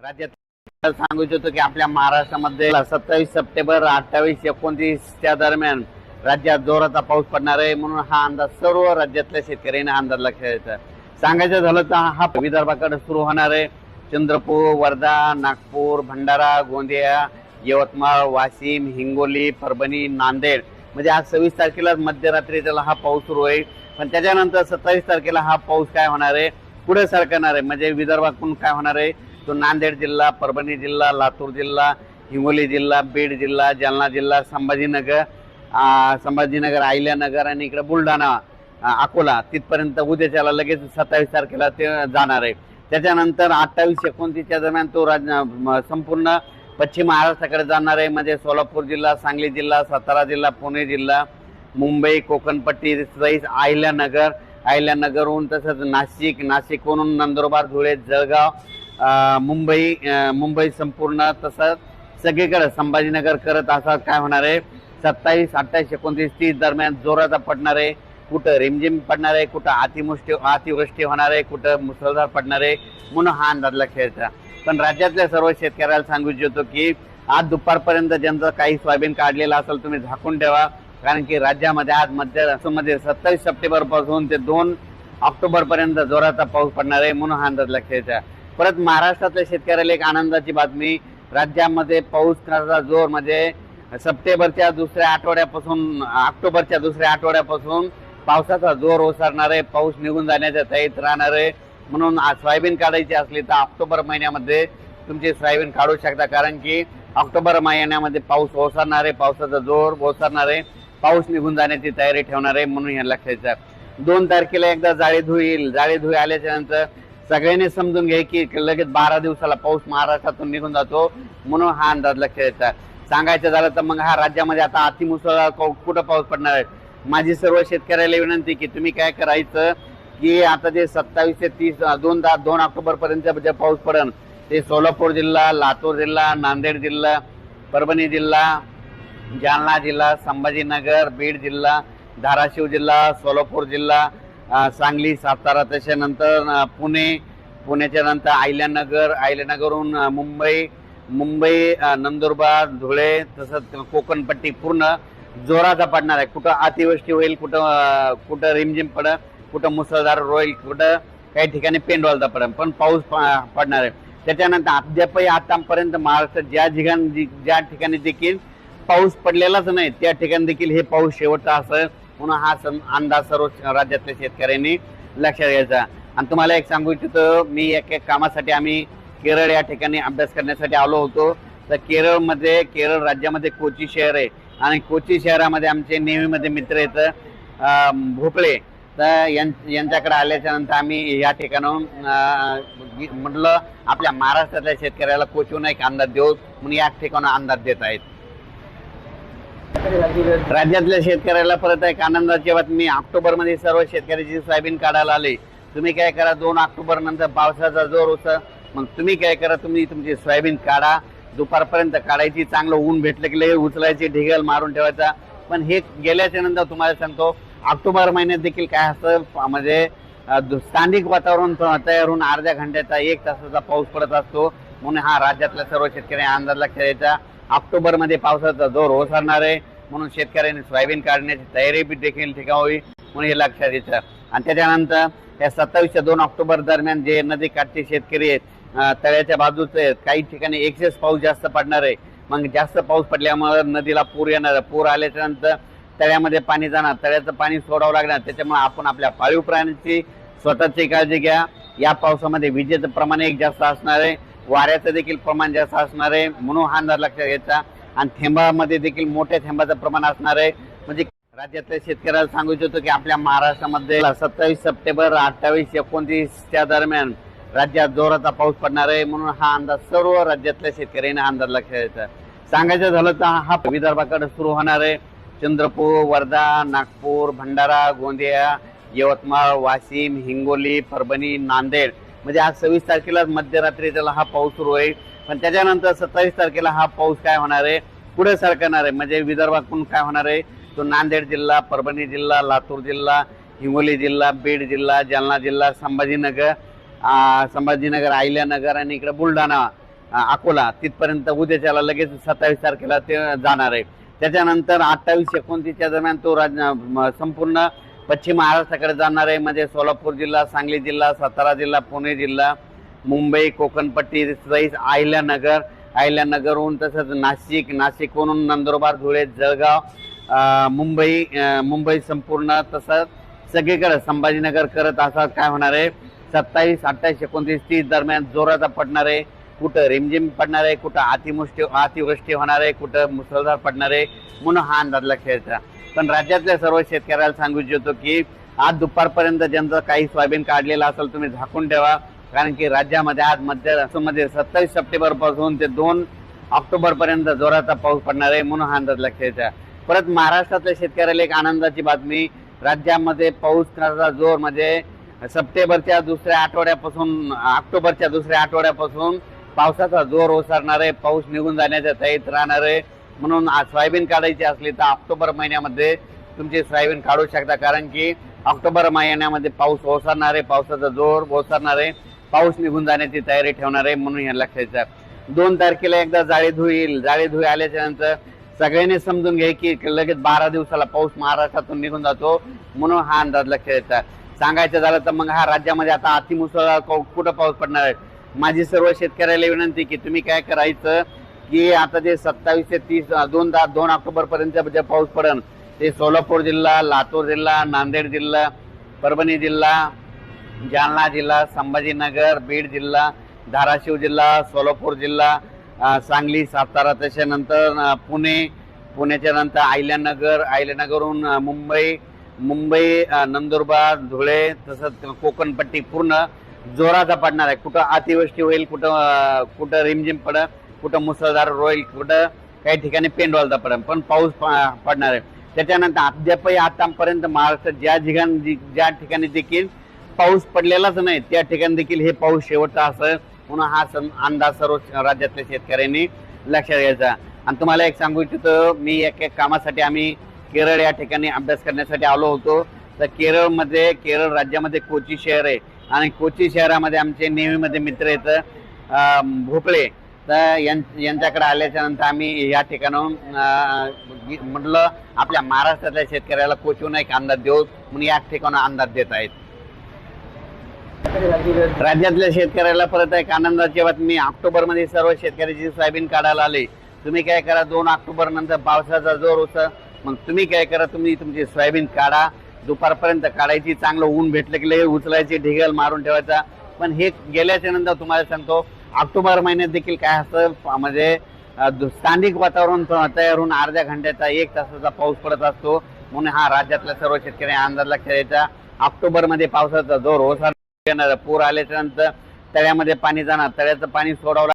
राज्यात सांगू इच्छितो की आपल्या महाराष्ट्रामध्ये सत्तावीस सप्टेंबर अठ्ठावीस एकोणतीसच्या दरम्यान राज्यात जोराचा पाऊस पडणार आहे म्हणून हा अंदाज सर्व राज्यातल्या शेतकऱ्यांनी हा अंदाज लक्षात येतं सांगायचं झालं तर हा विदर्भाकडे सुरू होणार आहे. चंद्रपूर वर्धा नागपूर भंडारा गोंदिया यवतमाळ वाशिम हिंगोली परभणी नांदेड. म्हणजे आज सव्वीस तारखेला मध्यरात्री त्याला हा पाऊस सुरू होईल पण त्याच्यानंतर सत्तावीस तारखेला हा पाऊस काय होणार आहे? पुढे सरकणार आहे. म्हणजे विदर्भातून काय होणार आहे? तो नांदेड जिल्हा परभणी जिल्हा लातूर जिल्हा हिंगोली जिल्हा बीड जिल्हा जालना जिल्हा संभाजीनगर संभाजीनगर अहिल्यानगर आणि इकडे बुलढाणा अकोला. तिथपर्यंत उद्याच्याला लगेच सत्तावीस तारखेला ते जाणार आहे. त्याच्यानंतर अठ्ठावीस एकोणतीसच्या दरम्यान तो राज संपूर्ण पश्चिम महाराष्ट्राकडे जाणार आहे. म्हणजे सोलापूर जिल्हा सांगली जिल्हा सातारा जिल्हा पुणे जिल्हा मुंबई कोकणपट्टी सहित अहिल्यानगर अहिल्यानगरहून तसंच नाशिक नाशिकहून नंदुरबार धुळे जळगाव मुंबई मुंबई संपूर्ण तसंच सगळीकडे संभाजीनगर करत असतात काय होणार आहे? सत्तावीस अठ्ठावीस एकोणतीस तीस दरम्यान जोराचा पडणार आहे. कुठं रिमझिम पडणार आहे? कुठं अतिमुष्टी अतिवृष्टी होणार आहे? कुठं मुसळधार पडणार आहे? म्हणून हा अंदाज लक्षात पण राज्यातल्या सर्व शेतकऱ्याला सांगू इच्छितो की आज दुपारपर्यंत ज्यांचं काही सोयाबीन काढलेलं असेल तुम्ही झाकून ठेवा. कारण की राज्यामध्ये आज मध्यमध्ये सत्तावीस सप्टेंबरपासून ते दोन ऑक्टोबर पर्यंत जोराचा पाऊस पडणार आहे. म्हणून हा अंदाज लक्षात परत महाराष्ट्रातल्या शेतकऱ्याला एक आनंदाची बातमी. राज्यामध्ये पाऊस करण्याचा जोर म्हणजे सप्टेंबरच्या दुसऱ्या आठवड्यापासून ऑक्टोबरच्या दुसऱ्या आठवड्यापासून पावसाचा जोर ओसरणार आहे. पाऊस निघून जाण्याच्या तयारीत राहणार आहे. म्हणून आज सोयाबीन काढायची असली तर ऑक्टोबर महिन्यामध्ये तुमची सोयाबीन काढू शकता. कारण की ऑक्टोबर महिन्यामध्ये पाऊस ओसरणार आहे. पावसाचा जोर ओसरणार आहे. पाऊस निघून जाण्याची तयारी ठेवणार आहे. म्हणून हे लक्षात येतं दोन तारखेला एकदा जाळी धुईल जाळी धुई आल्याच्यानंतर सगळ्यांनी समजून घ्या की लगेच बारा दिवसाला पाऊस महाराष्ट्रातून निघून जातो. म्हणून हा अंदाज लक्षात येतात सांगायचं झालं तर मग हा राज्यामध्ये आता अतिमुसळधार कुठं पाऊस पडणार आहे? माझी सर्व शेतकऱ्याला विनंती की तुम्ही काय करायचं की आता जे सत्तावीस ते तीस दोन दा दोन ऑक्टोबर पर्यंत जे पाऊस पडेल ते सोलापूर जिल्हा लातूर जिल्हा नांदेड जिल्हा परभणी जिल्हा जालना जिल्हा संभाजीनगर बीड जिल्हा धाराशिव जिल्हा सोलापूर जिल्हा सांगली सातारा त्याच्यानंतर पुणे पुण्याच्या नंतर अहिल्यानगर अहिल्यानगरहून मुंबई मुंबई नंदुरबार धुळे तसंच कोकणपट्टी पूर्ण जोराचा पडणार आहे. कुठं अतिवृष्टी होईल कुठं कुठं रिमझिम पड कुठं मुसळधार होईल कुठं काही ठिकाणी पेंडवालचा पडेल पण पाऊस प- पडणार आहे. त्याच्यानंतर अद्यापही आतापर्यंत महाराष्ट्रात ज्या ठिकाणी ज्या ठिकाणी देखील पाऊस पडलेलाच नाही त्या ठिकाणी देखील हे पाऊस शेवटचा असं म्हणून हा सं- अंदाज सर्व राज्यातल्या शेतकऱ्यांनी लक्षात घ्यायचा. आणि तुम्हाला एक सांगू इच्छितो मी एक एक कामासाठी आम्ही केरळ या ठिकाणी अभ्यास करण्यासाठी आलो होतो. तर केरळमध्ये केरळ राज्यामध्ये कोची शहर आहे. आणि कोची शहरामध्ये आमचे नेहमीमध्ये मित्र येतं भोपळे. तर यां- यांच्याकडे आल्याच्यानंतर आम्ही या ठिकाणाहून म्हटलं आपल्या महाराष्ट्रातल्या शेतकऱ्याला कोचून एक अंदाज देऊ. म्हणून या ठिकाणून अंदाज देत आहेत. राज्यातल्या शेतकऱ्याला परत एक आनंदाची बातमी. ऑक्टोबरमध्ये सर्व शेतकऱ्याची सोयाबीन काढायला आले. तुम्ही काय करा दोन ऑक्टोबर नंतर पावसाचा जोर होता. मग तुम्ही काय करा तुम्ही तुमची सोयाबीन काढा. दुपारपर्यंत काढायची चांगलं ऊन भेटलं की लगेच उचलायची ढिगल मारून ठेवायचा. पण हे गेल्याच्यानंतर तुम्हाला सांगतो ऑक्टोबर महिन्यात देखील काय असतं म्हणजे स्थानिक वातावरण तयार होऊन अर्ध्या घंट्याचा एक तासाचा पाऊस पडत असतो. म्हणून हा राज्यातल्या सर्व शेतकरी अंदाज लक्षात यायचा ऑक्टोबरमध्ये पावसाचा जोर ओसरणार आहे. म्हणून शेतकऱ्यांनी सोयाबीन काढण्याची तयारी बी देखील ठिकावी म्हणून हे लक्षात येतं. आणि त्याच्यानंतर या सत्तावीस ते दोन ऑक्टोबर दरम्यान जे नदी काठचे शेतकरी आहेत तळ्याच्या बाजूचे आहेत काही ठिकाणी एक्सेस पाऊस जास्त पडणार आहे. मग जास्त पाऊस पडल्यामुळे नदीला पूर येणार पूर आल्याच्यानंतर तळ्यामध्ये पाणी जाणार. तळ्याचं पाणी सोडावं लागणार. त्याच्यामुळे आपण आपल्या पाळीव प्राण्यांची स्वतःची काळजी घ्या. या पावसामध्ये विजेचं प्रमाण एक जास्त असणार आहे. वाऱ्याचं देखील प्रमाण जास्त असणार आहे म्हणून हा अंदाज लक्षात घ्यायचा. आणि थेंबामध्ये देखील मोठ्या थेंबाचं प्रमाण असणार आहे. म्हणजे राज्यातल्या शेतकऱ्याला सांगू इच्छितो की आपल्या महाराष्ट्रामध्ये सत्तावीस सप्टेंबर अठ्ठावीस एकोणतीसच्या दरम्यान राज्यात जोराचा पाऊस पडणार आहे म्हणून हा अंदाज सर्व राज्यातल्या शेतकऱ्यांनी हा अंदाज लक्षात घ्यायचा. सांगायचं झालं तर हा विदर्भाकडे सुरू होणार आहे. चंद्रपूर वर्धा नागपूर भंडारा गोंदिया यवतमाळ वाशिम हिंगोली परभणी नांदेड म्हणजे आज सव्वीस तारखेला मध्यरात्री त्याला हा पाऊस सुरू होईल. पण त्याच्यानंतर सत्तावीस तारखेला हा पाऊस काय होणार आहे? पुढे सरकणार आहे. म्हणजे विदर्भातून काय होणार आहे? तो नांदेड जिल्हा परभणी जिल्हा लातूर जिल्हा हिंगोली जिल्हा बीड जिल्हा जालना जिल्हा संभाजीनगर संभाजीनगर अहिल्यानगर आणि इकडे बुलढाणा अकोला. तिथपर्यंत उद्याच्याला लगेच सत्तावीस तारखेला ते जाणार आहे. त्याच्यानंतर अठ्ठावीस एकोणतीसच्या दरम्यान तो राज संपूर्ण पश्चिम महाराष्ट्राकडे जाणार आहे. म्हणजे सोलापूर जिल्हा सांगली जिल्हा सातारा जिल्हा पुणे जिल्हा मुंबई कोकणपट्टी सहित अहिल्यानगर. अहिल्यानगरहून तसंच नाशिक नाशिकहून नंदुरबार धुळे जळगाव मुंबई मुंबई संपूर्ण तसंच सगळीकडे संभाजीनगर करत असतात काय होणार आहे? सत्तावीस अठ्ठावीस एकोणतीस तीस दरम्यान जोराचा पडणार आहे. कुठं रिमझिम पडणार आहे? कुठं अतिमुष्टी अतिवृष्टी होणार आहे? कुठं मुसळधार पडणार आहे? म्हणून हा अंदाज लक्षात घ्यायचा पण राज्यातल्या सर्व शेतकऱ्याला सांगू इच्छितो की आज दुपारपर्यंत ज्यांचं काही सोयाबीन काढलेलं असेल तुम्ही झाकून ठेवा. कारण की राज्यामध्ये आज मध्यमध्ये सत्तावीस सप्टेंबरपासून ते दोन ऑक्टोबर पर्यंत जोराचा पाऊस पडणार आहे म्हणून हा अंदाज लक्षात परत महाराष्ट्रातल्या शेतकऱ्याला एक आनंदाची बातमी राज्यामध्ये पाऊस जोर म्हणजे सप्टेंबरच्या दुसऱ्या आठवड्यापासून ऑक्टोबरच्या दुसऱ्या आठवड्यापासून पावसाचा जोर ओसरणार आहे पाऊस निघून जाण्याच्या तयारीत राहणार आहे. म्हणून आज सोयाबीन काढायची असली तर ऑक्टोबर महिन्यामध्ये तुमची सोयाबीन काढू शकता. कारण की ऑक्टोबर महिन्यामध्ये पाऊस ओसरणार आहे पावसाचा जोर ओसरणार आहे. पाऊस निघून जाण्याची तयारी ठेवणार आहे म्हणून हे लक्षायचं दोन तारखेला एकदा जाळी धुईल जाळी धुई आल्याच्यानंतर सगळ्यांनी समजून घ्या की लगेच बारा दिवसाला पाऊस महाराष्ट्रातून निघून जातो म्हणून हा अंदाज लक्षात द्यायचा सांगायचं झालं तर मग हा राज्यामध्ये आता अतिमुसळधार कुठं पाऊस पडणार आहे? माझी सर्व शेतकऱ्याला विनंती की तुम्ही काय करायचं? की आता जे सत्तावीस ते तीस दोन दा दोन ऑक्टोबर पर्यंत जे पाऊस पडेल ते सोलापूर जिल्हा लातूर जिल्हा नांदेड जिल्हा परभणी जिल्हा जालना जिल्हा संभाजीनगर बीड जिल्हा धाराशिव जिल्हा सोलापूर जिल्हा सांगली सातारा त्याच्यानंतर पुणे पुण्याच्या नंतर अहिल्यानगर अहिल्यानगरहून मुंबई मुंबई नंदुरबार धुळे तसंच कोकणपट्टी पूर्ण जोराचा पडणार आहे. कुठं अतिवृष्टी होईल कुठं कुठं रिमझिम पडत कुठं मुसळधार रोईल कुठं काही ठिकाणी पेंडवालता पडेल. पण पाऊस प- पडणार आहे. त्याच्यानंतर अद्यापही आतापर्यंत महाराष्ट्रात ज्या ठिकाणी ज्या ठिकाणी देखील पाऊस पडलेलाच नाही त्या ठिकाणी देखील हे पाऊस शेवटचा असं म्हणून हा सं- अंदाज सर्व राज्यातल्या शेतकऱ्यांनी लक्षात घ्यायचा. आणि तुम्हाला एक सांगू इच्छितो मी एक एक कामासाठी आम्ही केरळ या ठिकाणी अभ्यास करण्यासाठी आलो होतो. तर केरळमध्ये केरळ राज्यामध्ये कोची शहर आहे. आणि कोची शहरामध्ये आमचे नेहमीमध्ये मित्र आहेत भोपळे. तर यांच्याकडे आल्याच्यानंतर आम्ही या ठिकाणाहून म्हटलं आपल्या महाराष्ट्रातल्या शेतकऱ्याला कोचून एक अंदाज देऊ म्हणून या ठिकाणा अंदाज देत आहेत. राज्यातल्या शेतकऱ्याला परत एक आनंदाची बातमी ऑक्टोबरमध्ये सर्व शेतकऱ्याची सोयाबीन काढायला आले. तुम्ही काय करा दोन ऑक्टोबर नंतर पावसाचा जोर होता मग तुम्ही काय करा तुम्ही तुमची सोयाबीन काढा. दुपारपर्यंत काढायची चांगलं ऊन भेटलं की लगेच उचलायची ढिगल मारून ठेवायचा. पण हे गेल्याच्यानंतर तुम्हाला सांगतो ऑक्टोबर महिन्यात देखील काय असतं म्हणजे स्थानिक वातावरण तयार होऊन अर्ध्या घंट्याचा एक तासाचा पाऊस पडत असतो. म्हणून हा राज्यातल्या सर्व शेतकरी अंदाज लक्षात द्यायचा ऑक्टोबरमध्ये पावसाचा जोर ओसर येणार पूर आल्याच्यानंतर तळ्यामध्ये पाणी जाणार. तळ्याचं पाणी सोडवलं